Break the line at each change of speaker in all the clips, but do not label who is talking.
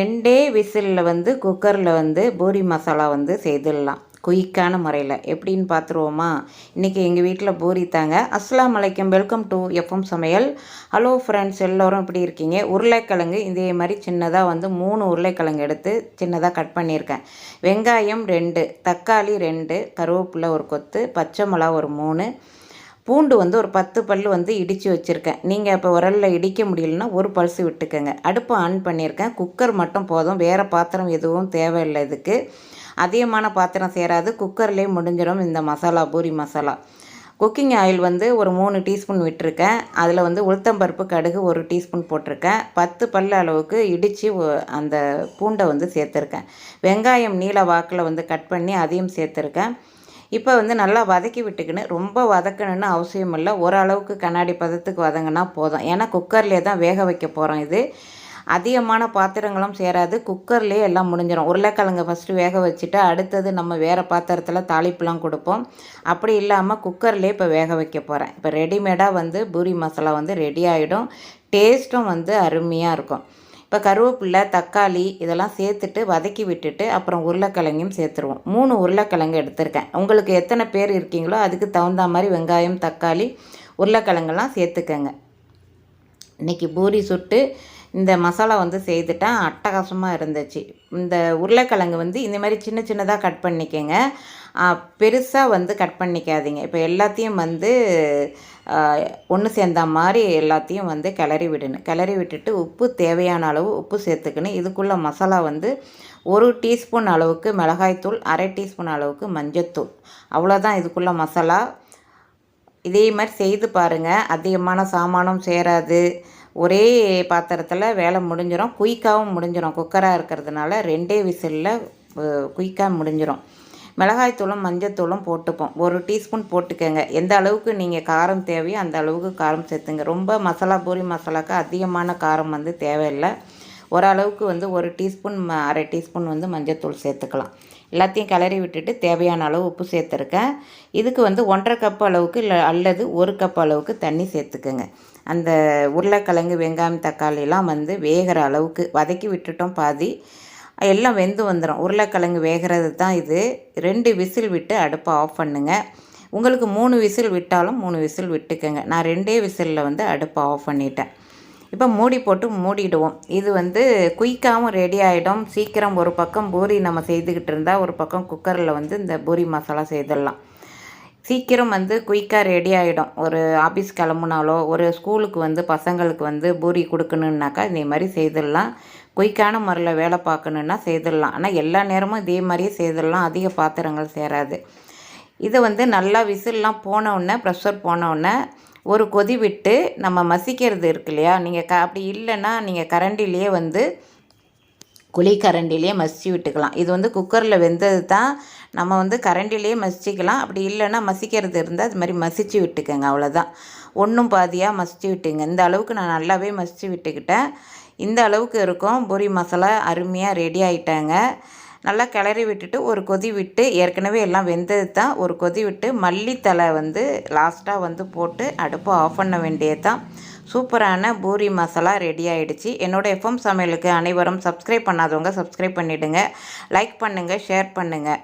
ரெண்டே விசிலில் வந்து குக்கரில் வந்து பூரி மசாலா வந்து செய்துடலாம் குயிக்கான முறையில். எப்படின்னு பார்த்துருவோமா இன்றைக்கி எங்கள் வீட்டில் பூரி தாங்க. அஸ்லாம் வலைக்கம் வெல்கம் டு எஃப்எம் சமையல். ஹலோ ஃப்ரெண்ட்ஸ் எல்லோரும் இப்படி இருக்கீங்க? உருளைக்கிழங்கு இதே மாதிரி சின்னதாக வந்து மூணு உருளைக்கிழங்கு எடுத்து சின்னதாக கட் பண்ணியிருக்கேன். வெங்காயம் ரெண்டு தக்காளி ரெண்டு கருவேப்பிலை ஒரு கொத்து பச்சை மிளகா ஒரு மூணு பூண்டு வந்து ஒரு பத்து பல் வந்து இடித்து வச்சுருக்கேன். நீங்கள் இப்போ உரலில் இடிக்க முடியலன்னா ஒரு பல்சு விட்டுக்கோங்க. அடுப்பை ஆன் பண்ணியிருக்கேன். குக்கர் மட்டும் போதும். வேறு பாத்திரம் எதுவும் தேவையில்லை இதுக்கு. அதிகமான பாத்திரம் சேராது. குக்கர்லேயே முடிஞ்சிடும் இந்த மசாலா பூரி மசாலா. குக்கிங் ஆயில் வந்து ஒரு மூணு டீஸ்பூன் விட்டுருக்கேன். அதில் வந்து உளுத்தம்பருப்பு கடுகு ஒரு டீஸ்பூன் போட்டிருக்கேன். பத்து பல் அளவுக்கு இடித்து அந்த பூண்டை வந்து சேர்த்துருக்கேன். வெங்காயம் நீல வாக்கில் வந்து கட் பண்ணி அதையும் சேர்த்துருக்கேன். இப்போ வந்து நல்லா வதக்கி விட்டுக்கின்னு ரொம்ப வதக்கணுன்னு அவசியம் இல்லை. ஓரளவுக்கு கண்ணாடி பதத்துக்கு வதங்கினா போதும். ஏன்னா குக்கர்லேயே தான் வேக வைக்க போகிறோம் இது. அதிகமான பாத்திரங்களும் சேராது. குக்கர்லேயே எல்லாம் முடிஞ்சிடும் உருளைக்கிழங்கு ஃபஸ்ட்டு வேக வச்சுட்டு அடுத்தது நம்ம வேறு பாத்திரத்தில் தாளிப்புலாம் கொடுப்போம். அப்படி இல்லாமல் குக்கர்லேயே இப்போ வேக வைக்க போகிறேன் இப்போ ரெடிமேடாக வந்து பூரி மசாலா வந்து ரெடி ஆகிடும் டேஸ்ட்டும் வந்து அருமையாக இருக்கும். இப்போ கருவேப்பில்லை தக்காளி இதெல்லாம் சேர்த்துட்டு வதக்கி விட்டுட்டு அப்புறம் உருளைக்கிழங்கையும் சேர்த்துருவோம். மூணு உருளைக்கிழங்கு எடுத்திருக்கேன். உங்களுக்கு எத்தனை பேர் இருக்கீங்களோ அதுக்கு தகுந்த மாதிரி வெங்காயம் தக்காளி உருளைக்கிழங்கெல்லாம் சேர்த்துக்கங்க. இன்றைக்கி பூரி சுட்டு இந்த மசாலா வந்து செய்துட்டேன் அட்டகாசமாக இருந்துச்சு. இந்த உருளைக்கிழங்கு வந்து இந்த மாதிரி சின்ன சின்னதாக கட் பண்ணிக்கோங்க. பெருசாக வந்து கட் பண்ணிக்காதீங்க. இப்போ எல்லாத்தையும் வந்து ஒன்று சேர்ந்த மாதிரி எல்லாத்தையும் வந்து கிளறி விடணும். கிளறி விட்டுட்டு உப்பு தேவையான அளவு உப்பு சேர்த்துக்கணும். இதுக்குள்ளே மசாலா வந்து ஒரு டீஸ்பூன் அளவுக்கு மிளகாய்த்தூள் அரை டீஸ்பூன் அளவுக்கு மஞ்சத்தூள் அவ்வளோதான் இதுக்குள்ளே மசாலா. இதே மாதிரி செய்து பாருங்கள் அதிகமான சாமானும் சேராது. ஒரே பாத்திரத்தில் வேலை முடிஞ்சிடும் குயிக்காகவும் முடிஞ்சிடும் குக்கராக இருக்கிறதுனால ரெண்டே விசிலில் குயிக்காக முடிஞ்சிடும் மிளகாய்த்தூளும் மஞ்சத்தூளும் போட்டுப்போம். ஒரு டீஸ்பூன் போட்டுக்கோங்க. எந்த அளவுக்கு நீங்கள் காரம் தேவையோ அந்த அளவுக்கு காரம் சேர்த்துங்க. ரொம்ப மசாலா பூரி மசாலாவுக்கு அதிகமான காரம் வந்து தேவையில்லை. ஓரளவுக்கு வந்து ஒரு டீஸ்பூன் அரை டீஸ்பூன் வந்து மஞ்சத்தூள் சேர்த்துக்கலாம். எல்லாத்தையும் கிளறி விட்டுட்டு தேவையான அளவு உப்பு சேர்த்துருக்கேன். இதுக்கு வந்து ஒன்றரை கப் அளவுக்கு இல்லை அல்லது ஒரு கப் அளவுக்கு தண்ணி சேர்த்துக்கோங்க. அந்த உருளைக்கிழங்கு வெங்காயம் தக்காளிலாம் வந்து வேகிற அளவுக்கு வதக்கி விட்டுட்டோம் பாதி. எல்லாம் வெந்து வந்துடும் உருளைக்கிழங்கு வேகிறது தான் இது. ரெண்டு விசில் விட்டு அடுப்பை ஆஃப் பண்ணுங்கள் உங்களுக்கு மூணு விசில் விட்டாலும் மூணு விசில் விட்டுக்கோங்க. நான் ரெண்டே விசிலில் வந்து அடுப்பை ஆஃப் பண்ணிட்டேன். இப்போ மூடி போட்டு மூடிடுவோம். இது வந்து குயிக்காகவும் ரெடி ஆகிடும் சீக்கிரம் ஒரு பக்கம் பூரி நம்ம செய்துக்கிட்டு இருந்தால் ஒரு பக்கம் குக்கரில் வந்து இந்த பூரி மசாலா செய்திடலாம். சீக்கிரம் வந்து குயிக்காக ரெடி ஆகிடும் ஒரு ஆஃபீஸ் கிளம்புனாலோ ஒரு ஸ்கூலுக்கு வந்து பசங்களுக்கு வந்து பூரி கொடுக்கணுன்னாக்கா இதே மாதிரி செய்திடலாம். குயிக்கான முறையில் வேலை பார்க்கணுன்னா செய்திடலாம். ஆனால் எல்லா நேரமும் இதே மாதிரியே செய்திடலாம். அதிக பாத்திரங்கள் சேராது. இதை வந்து நல்லா விசில்லாம் போனவுடனே ப்ரெஷர் போனவுடனே ஒரு கொதி விட்டு நம்ம மசிக்கிறது இருக்கு இல்லையா? நீங்கள் க அப்படி இல்லைன்னா நீங்கள் கரண்டிலேயே வந்து குழி கரண்டிலேயே மசிச்சு விட்டுக்கலாம். இது வந்து குக்கரில் வெந்தது தான் நம்ம வந்து கரண்டிலேயே மசிச்சிக்கலாம். அப்படி இல்லைன்னா மசிக்கிறது இருந்தால் அது மாதிரி மசிச்சு விட்டுக்கோங்க அவ்வளோதான் ஒன்றும் பாதியாக மசிச்சு விட்டுங்க. இந்த அளவுக்கு நான் நல்லாவே மசிச்சு விட்டுக்கிட்டேன். இந்த அளவுக்கு இருக்கும். பூரி மசாலா அருமையாக ரெடி ஆகிட்டாங்க நல்லா கிளறி விட்டுட்டு ஒரு கொதி விட்டு ஏற்கனவே எல்லாம் வெந்தது தான் ஒரு கொதி விட்டு மல்லித்தலை வந்து லாஸ்ட்டாக வந்து போட்டு அடுப்பை ஆஃப் பண்ண வேண்டியது தான் சூப்பரான பூரி மசாலா ரெடி ஆகிடுச்சு என்னோடய எஃப்எம் சமையலுக்கு அனைவரும் சப்ஸ்கிரைப் பண்ணாதவங்க சப்ஸ்கிரைப் பண்ணிவிடுங்க லைக் பண்ணுங்கள் ஷேர் பண்ணுங்கள்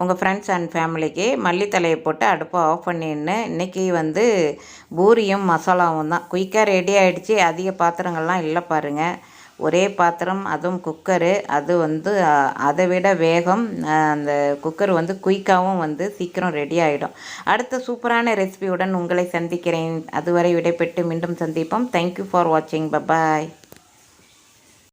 உங்கள் ஃப்ரெண்ட்ஸ் அண்ட் ஃபேமிலிக்கு மல்லித்தலையை போட்டு அடுப்பை ஆஃப் பண்ணின்னு இன்றைக்கி வந்து பூரியும் மசாலாவும் தான். குயிக்காக ரெடி ஆகிடுச்சி அதிக பாத்திரங்கள்லாம் இல்லை பாருங்கள் ஒரே பாத்திரம் அதுவும் குக்கரு அது வந்து அதை விட வேகம் அந்த குக்கர் வந்து குயிக்காகவும் வந்து சீக்கிரம் ரெடி ஆகிடும் அடுத்த சூப்பரான ரெசிபியுடன் உங்களை சந்திக்கிறேன். அதுவரை விடைபெற்று மீண்டும் சந்திப்போம். தேங்க்யூ ஃபார் வாட்சிங் பபாய்